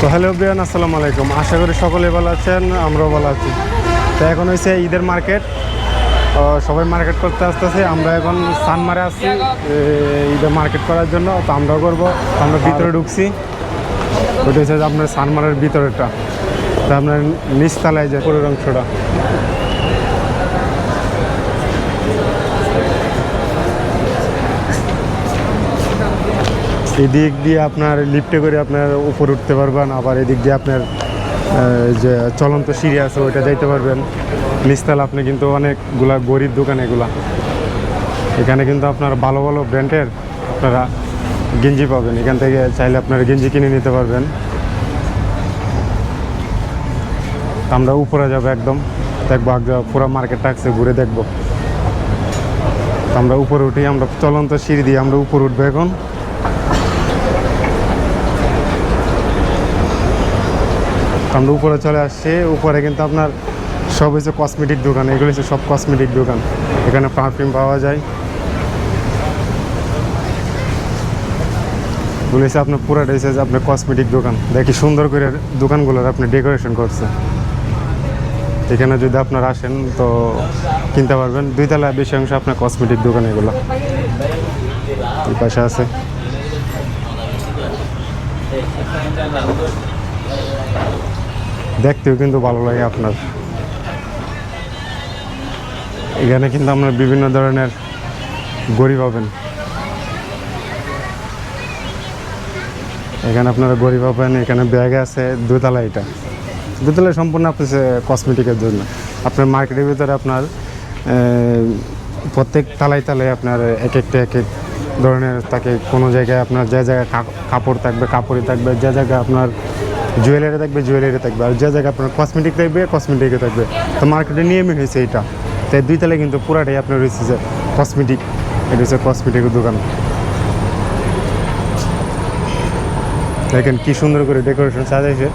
তো হ্যালো বিয়ান আসসালামু আলাইকুম। আশা করি সকলে ভালো আছেন আমরাও ভালো আছি। তো এখন হয়েছে ঈদের মার্কেট। সবাই মার্কেট করতে আসতেছে আমরা এখন সানমারে আসছি ঈদের মার্কেট করার জন্য তো আমরাও করব। আমরা ভিতরে ঢুকছি। ওটা হচ্ছে আপনার সানমারের ভিতরেটা তো আপনার নিচতলায় যে পুরো অংশটা। এদিক দিয়ে আপনার লিফটে করে আপনার উপর উঠতে পারবেন, আবার এদিক দিয়ে আপনার যে চলন্ত সিঁড়ি আছে ওইটা যাইতে পারবেন। নিস্তাল আপনি কিন্তু অনেকগুলা গরিব দোকান এগুলা। এখানে কিন্তু আপনার ভালো ভালো ব্র্যান্ডের আপনারা গেঞ্জি পাবেন। এখান থেকে চাইলে আপনারা গেঞ্জি কিনে নিতে পারবেন। আমরা উপরে যাব একদম। দেখব পুরো মার্কেটটা আছে, ঘুরে দেখব। আমরা উপরে উঠি, আমরা চলন্ত সিঁড়ি দিয়ে আমরা উপরে উঠবো এখন। আমরা উপরে চলে আসছি, উপরে কিন্তু আপনার সব হচ্ছে কসমেটিক দোকান, এগুলো হচ্ছে সব কসমেটিক দোকান। এখানে পারফিউম পাওয়া যায়। হচ্ছে আপনার পুরাটা হচ্ছে আপনার কসমেটিক দোকান। দেখি সুন্দর করে দোকানগুলোর আপনি ডেকোরেশন করছে। এখানে যদি আপনারা আসেন তো কিনতে পারবেন। দুই তলায় বেশি অংশ আপনার কসমেটিক দোকান এগুলো। এই পাশে আছে। দেখতেও কিন্তু ভালো লাগে আপনার। এখানে কিন্তু আপনার বিভিন্ন ধরনের গড়ি পাবেন। এখানে আপনারা গড়ি পাবেন, এখানে ব্যাগ আছে, দুতলা এটা। দুতলা সম্পূর্ণ আপনার কসমেটিকের জন্য। আপনার মার্কেটের ভিতরে আপনার প্রত্যেক তালায় তালায় আপনার এক একটা এক এক ধরনের থাকে। কোনো জায়গায় আপনার যে জায়গায় কাপড় থাকবে, কাপড়ই থাকবে, যে জায়গায় আপনার জুয়েলারি থাকবে জুয়েলারি থাকবে। আর যে জায়গায় আপনার কসমেটিক থাকবে কসমেটিকে থাকবে। তো মার্কেটে নিয়মই হয়েছে এটা তাই দুই তলায় কিন্তু পুরাটাই আপনার রয়েছে যে কসমেটিক এটা হচ্ছে কসমেটিকের দোকান। দেখেন কি সুন্দর করে ডেকোরেশন সাজাইছে।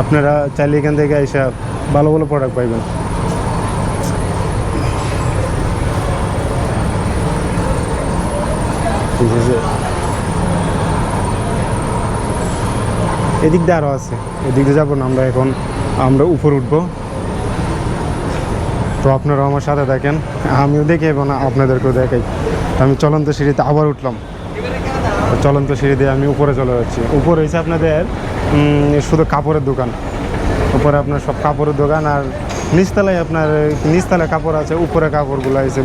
আপনারা চাইলে এখান থেকে এসে ভালো ভালো প্রোডাক্ট পাইবেন। ঠিক আছে এদিক দিয়ে আরও আছে। এদিক দিয়ে যাব না, আমরা এখন, আমরা উপর উঠবো। তো আপনারা আমার সাথে দেখেন আমিও দেখি এবং আপনাদেরকেও দেখাই। তো আমি চলন্ত সিঁড়িতে আবার উঠলাম। চলন্ত সিঁড়ি দিয়ে আমি উপরে চলে যাচ্ছি। উপরে হয়েছে আপনাদের শুধু কাপড়ের দোকান। উপরে আপনার সব কাপড়ের দোকান আর নিচতলায় আপনার, নিচতলায় কাপড় আছে, উপরে কাপড়গুলো আছে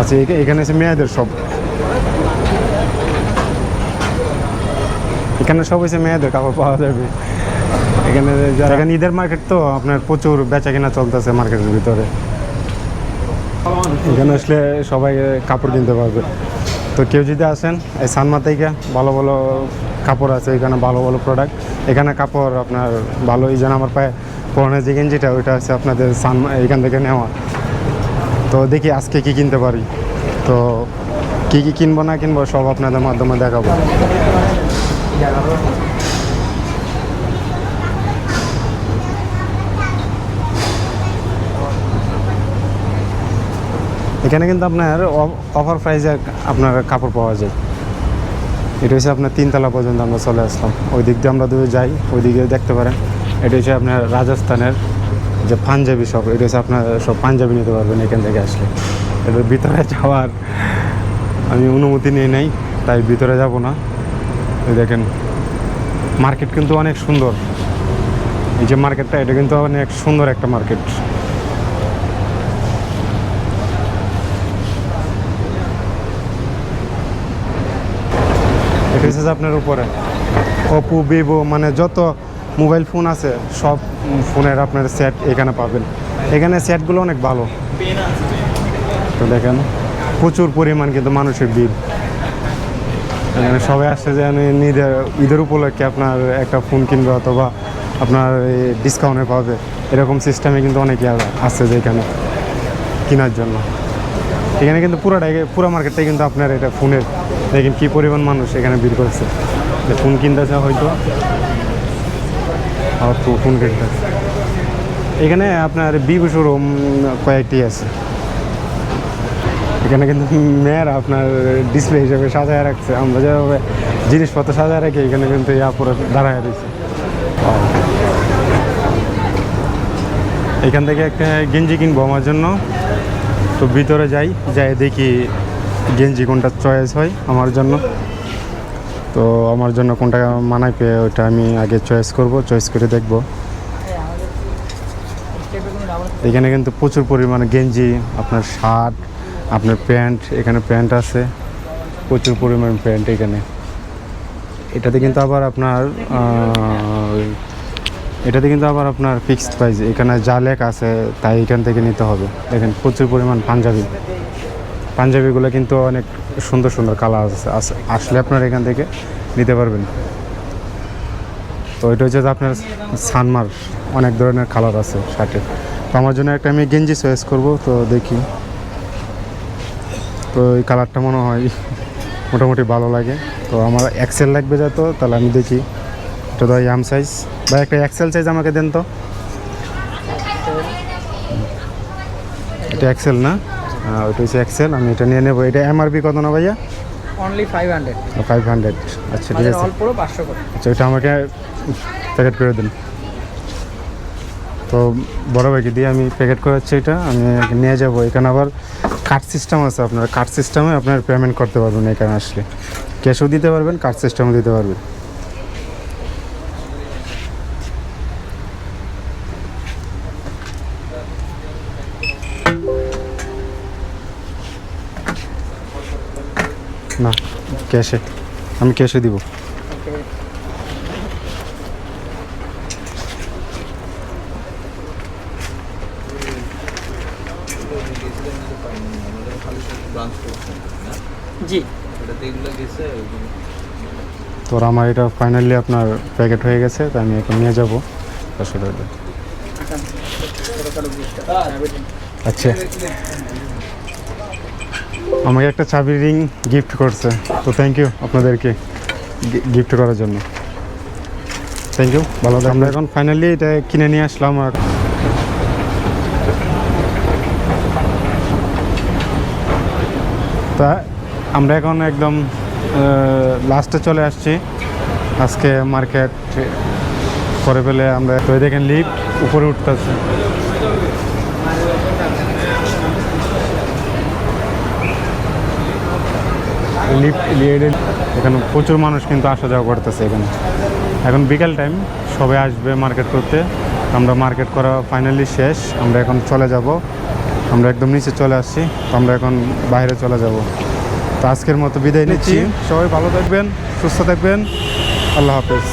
আছে, এখানে আছে মেয়েদের সব। এখানে সব হয়েছে মেয়েদের কাপড় পাওয়া যাবে। এখানে যারা এখানে ঈদের মার্কেট তো আপনার প্রচুর বেচা কেনা চলতেছে মার্কেটের ভিতরে। এখানে আসলে সবাই কাপড় কিনতে পারবে। তো কেউ যদি আসেন এই সানমা থেকে ভালো ভালো কাপড় আছে এখানে ভালো ভালো প্রোডাক্ট এখানে কাপড় আপনার ভালো এই যেন আমার পায়ে পুরোনো যে গেঞ্জিটা ওইটা হচ্ছে আপনাদের সানমা এখান থেকে নেওয়া। তো দেখি আজকে কি কিনতে পারি। তো কি কি কিনবো না কিনবো সব আপনাদের মাধ্যমে দেখাবো। এখানে কিন্তু আপনার অফার প্রাইসে আপনার কাপড় পাওয়া যায়। এটা হচ্ছে আপনার তিনতলা পর্যন্ত আমরা চলে আসলাম। ওই দিক দিয়ে আমরা দুটো যাই, ওই দিকে দেখতে পারেন। এটা হচ্ছে আপনার রাজস্থানের যে পাঞ্জাবি সব এটা হচ্ছে আপনার সব পাঞ্জাবি নিতে পারবেন এখান থেকে আসলে। এটার ভিতরে যাওয়ার আমি অনুমতি নিয়ে নেই, তাই ভিতরে যাব না। দেখেন মার্কেট কিন্তু অনেক সুন্দর। এই যে মার্কেটটা এটা কিন্তু অনেক সুন্দর একটা মার্কেট এটা আপনার উপরে। ওপো ভিভো মানে যত মোবাইল ফোন আছে, সব ফোনের আপনার সেট এখানে পাবেন। এখানে সেটগুলো অনেক ভালো। তো দেখেন, প্রচুর পরিমাণ কিন্তু মানুষের ভিড়। এখানে সবাই আসছে যে আমি ঈদের উপলক্ষে আপনার একটা ফোন কিনবে অথবা আপনার ডিসকাউন্টে পাবে। এরকম সিস্টেমে কিন্তু অনেকে আসছে যে এখানে কেনার জন্য। এখানে কিন্তু পুরোটাই, পুরো মার্কেটটাই কিন্তু আপনার এটা ফোনের দেখেন কী পরিমাণ মানুষ এখানে ভিড় করছে। যে ফোন কিনতেছে হয়তো আর ফোন কিনতেছে। এখানে আপনার বিভু শোরুম কয়েকটি আছে। এখানে কিন্তু মেয়েরা আপনার ডিসপ্লে হিসেবে সাজায় রাখছে। আমরা যেভাবে জিনিসপত্র সাজায় রাখি, এখানে কিন্তু ইয়া পুরো দাঁড়ায় রয়েছে। এখান থেকে একটা গেঞ্জি কিনবো আমার জন্য। তো ভিতরে যাই যাই দেখি গেঞ্জি কোনটা চয়েস হয় আমার জন্য। তো আমার জন্য কোনটা মানায় পেয়ে ওইটা আমি আগে চয়েস করব চয়েস করে দেখব। এখানে কিন্তু প্রচুর পরিমাণে গেঞ্জি, আপনার শার্ট আপনার প্যান্ট, এখানে প্যান্ট আছে। প্রচুর পরিমাণ প্যান্ট এখানে। এটাতে কিন্তু আবার আপনার এটাতে কিন্তু আবার আপনার ফিক্সড প্রাইস এখানে যা লেখা আছে তাই এখান থেকে নিতে হবে। দেখেন, প্রচুর পরিমাণ পাঞ্জাবি। পাঞ্জাবিগুলো কিন্তু অনেক সুন্দর সুন্দর কালার আছে। আস- আসলে আপনার এখান থেকে নিতে পারবেন। তো এটা হচ্ছে আপনার সানমার, অনেক ধরনের কালার আছে শার্টের। তো আমার জন্য একটা আমি গেঞ্জি চয়েস করব, তো দেখি। তো এই কালারটা মনে হয় মোটামুটি ভালো লাগে। তো আমার এক্সেল লাগবে যত তাহলে আমি দেখি। এটা তো এম সাইজ বা একটা এক্সেল সাইজ আমাকে দেন তো। এটা এক্সেল না? ওইটা হচ্ছে এক্সেল আমি এটা নিয়ে নেব। এটা এম এমআরপি কত না ভাইয়া? Only five hundred five hundred আচ্ছা ঠিক আছে। আচ্ছা ওইটা আমাকে প্যাকেট করে দিন। তো বড় ভাইকে দিয়ে আমি প্যাকেট করাচ্ছি এটা আমি নিয়ে যাব। এখানে আবার কার্ড সিস্টেম আছে আপনার কার্ড সিস্টেমে আপনার পেমেন্ট করতে পারবেন এখানে আসলে। ক্যাশও দিতে পারবেন কার্ড সিস্টেমও দিতে পারবেন। না ক্যাশে আমি ক্যাশে দিব। জি। তো আমার এটা ফাইনালি আপনার প্যাকেট হয়ে গেছে তো আমি এখন নিয়ে যাব। আসলে আচ্ছা। আমাকে একটা চাবি রিং গিফট করছে তো থ্যাংক ইউ আপনাদেরকে গিফট করার জন্য। থ্যাংক ইউ ভালো। আমরা এখন ফাইনালি এটা কিনে নিয়ে আসলাম আর তা আমরা এখন একদম লাস্টে চলে আসছি। আজকে মার্কেট করে ফেলে আমরা তো দেখেন লিফট উপরে উঠতেছে। এখানে প্রচুর মানুষ কিন্তু আসা যাওয়া করতেছে এখানে। এখন বিকেল টাইম সবাই আসবে মার্কেট করতে। আমরা মার্কেট করা ফাইনালি শেষ, আমরা এখন চলে যাব। আমরা একদম নিচে চলে আসছি তো আমরা এখন বাইরে চলে যাব। তো আজকের মতো বিদায় নিচ্ছি। সবাই ভালো থাকবেন সুস্থ থাকবেন। আল্লাহ হাফেজ।